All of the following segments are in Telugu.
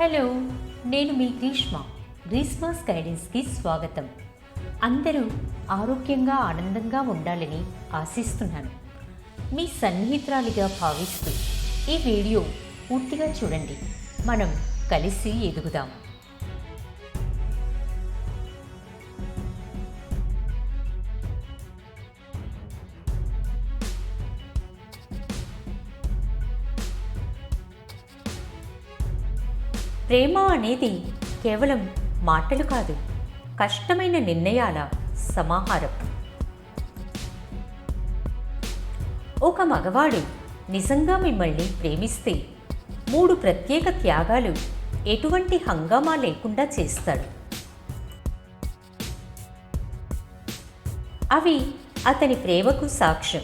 హలో నేను మీ గ్రీష్మ. గ్రీష్మాస్ గైడెన్స్కి స్వాగతం. అందరూ ఆరోగ్యంగా ఆనందంగా ఉండాలని ఆశిస్తున్నాను. మీ సన్నిహితురాలిగా భావిస్తూ ఈ వీడియో పూర్తిగా చూడండి. మనం కలిసి ఎదుగుదాం. ప్రేమ అనేది కేవలం మాటలు కాదు కష్టమైన నిర్ణయాల సమాహారం. ఒక మగవాడు నిజంగా మిమ్మల్ని ప్రేమిస్తే మూడు ప్రత్యేక త్యాగాలు ఎటువంటి హంగామా లేకుండా చేస్తాడు. అవి అతని ప్రేమకు సాక్ష్యం.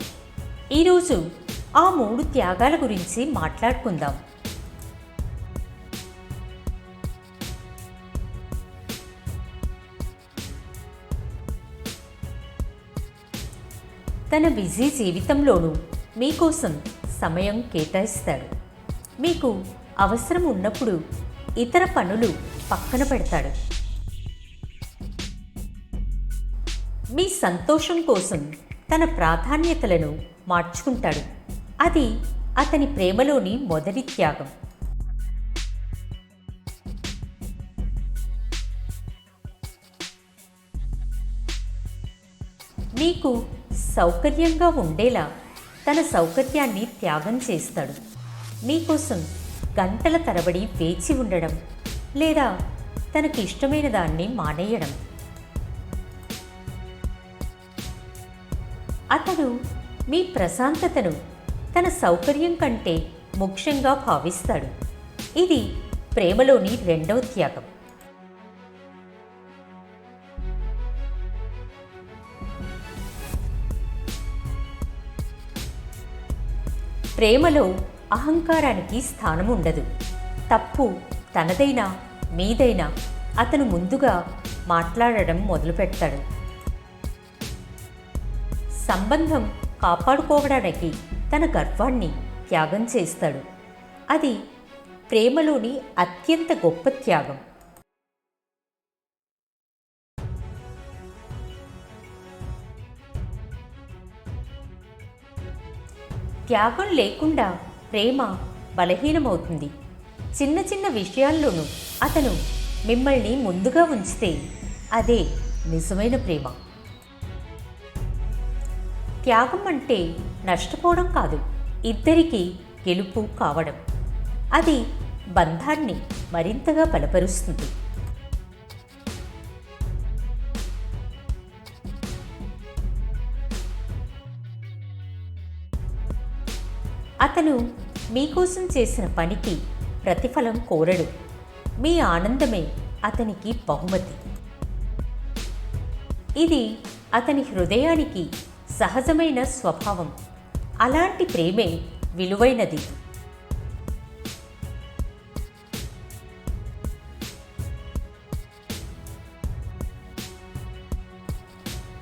ఈరోజు ఆ మూడు త్యాగాల గురించి మాట్లాడుకుందాం. తన బిజీ జీవితంలోనూ మీకోసం సమయం కేటాయిస్తాడు. మీకు అవసరం ఉన్నప్పుడు ఇతర పనులు పక్కన పెడతాడు. మీ సంతోషం కోసం తన ప్రాధాన్యతలను మార్చుకుంటాడు. అది అతని ప్రేమలోని మొదటి త్యాగం. మీకు సౌకర్యంగా ఉండేలా తన సౌకర్యాన్ని త్యాగం చేస్తాడు. మీకోసం గంటల తరబడి వేచి ఉండడం లేదా తనకి ఇష్టమైన దాన్ని మానేయడం. అతడు మీ ప్రశాంతతను తన సౌకర్యం కంటే ముఖ్యంగా భావిస్తాడు. ఇది ప్రేమలోని రెండవ త్యాగం. ప్రేమలో అహంకారానికి స్థానం ఉండదు తప్పు తనదైనా మీదైనా అతను ముందుగా మాట్లాడడం మొదలుపెడతాడు. సంబంధం కాపాడుకోవడానికి తన గర్వాన్ని త్యాగం చేస్తాడు. అది ప్రేమలోని అత్యంత గొప్ప త్యాగం. త్యాగం లేకుండా ప్రేమ బలహీనమవుతుంది. చిన్న చిన్న విషయాల్లోనూ అతను మిమ్మల్ని ముందుగా ఉంచితే అదే నిజమైన ప్రేమ. త్యాగం అంటే నష్టపోవడం కాదు ఇద్దరికీ గెలుపు కావడం. అది బంధాన్ని మరింతగా బలపరుస్తుంది. అతను మీకోసం చేసిన పనికి ప్రతిఫలం కోరడు. మీ ఆనందమే అతనికి బహుమతి. ఇది అతని హృదయానికి సహజమైన స్వభావం. అలాంటి ప్రేమే విలువైనది.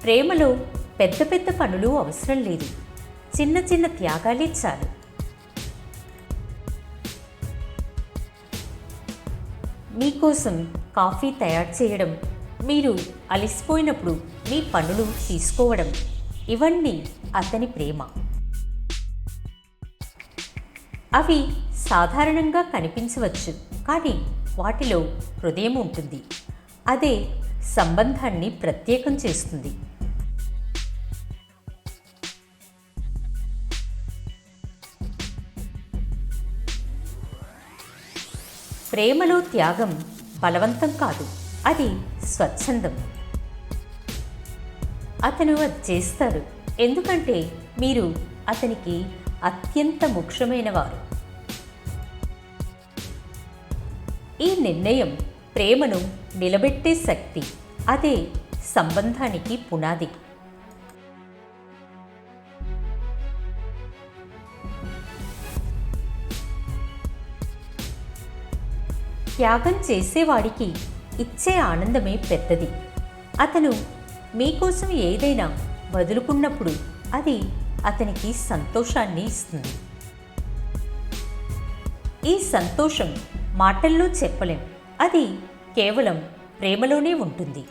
ప్రేమలో పెద్ద పెద్ద పనులు అవసరం లేదు. చిన్న చిన్న త్యాగాలే చాలు. మీకోసం కాఫీ తయారు చేయడం మీరు అలసిపోయినప్పుడు మీ పనులు తీసుకోవడం ఇవన్నీ అతని ప్రేమ. అవి సాధారణంగా కనిపించవచ్చు కానీ వాటిలో హృదయం ఉంటుంది. అదే సంబంధాన్ని ప్రత్యేకం చేస్తుంది. ప్రేమలో త్యాగం బలవంతం కాదు. అది స్వచ్ఛందం. అతను అది చేస్తాడు ఎందుకంటే మీరు అతనికి అత్యంత ముఖ్యమైన వారు ఈ నిర్ణయం ప్రేమను నిలబెట్టే శక్తి అదే సంబంధానికి పునాది. త్యాగం చేసేవాడికి ఇచ్చే ఆనందమే పెద్దది అతను మీకోసం ఏదైనా వదులుకున్నప్పుడు అది అతనికి సంతోషాన్ని ఇస్తుంది ఈ సంతోషం మాటల్లో చెప్పలేం అది కేవలం ప్రేమలోనే ఉంటుంది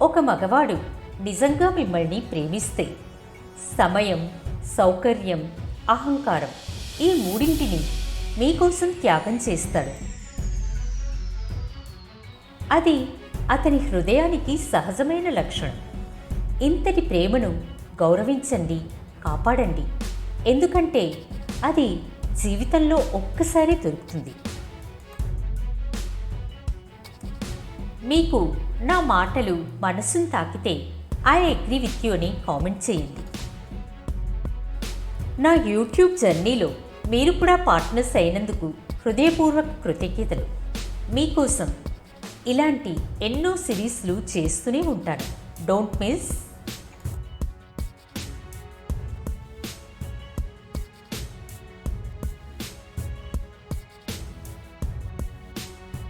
ఒక మగవాడు నిజంగా మిమ్మల్ని ప్రేమిస్తే సమయం సౌకర్యం అహంకారం ఈ మూడింటిని మీకోసం త్యాగం చేస్తాడు. అది అతని హృదయానికి సహజమైన లక్షణం. ఇంతటి ప్రేమను గౌరవించండి కాపాడండి. ఎందుకంటే అది జీవితంలో ఒక్కసారి దొరుకుతుంది. మీకు నా మాటలు మనసును తాకితే ఐ అగ్రి విత్ యూ అని కామెంట్ చేయండి. నా యూట్యూబ్ జర్నీలో మీరు కూడా పార్ట్నర్స్ అయినందుకు హృదయపూర్వక కృతజ్ఞతలు. మీకోసం ఇలాంటి ఎన్నో సిరీస్లు చేస్తూనే ఉంటాను. Don't miss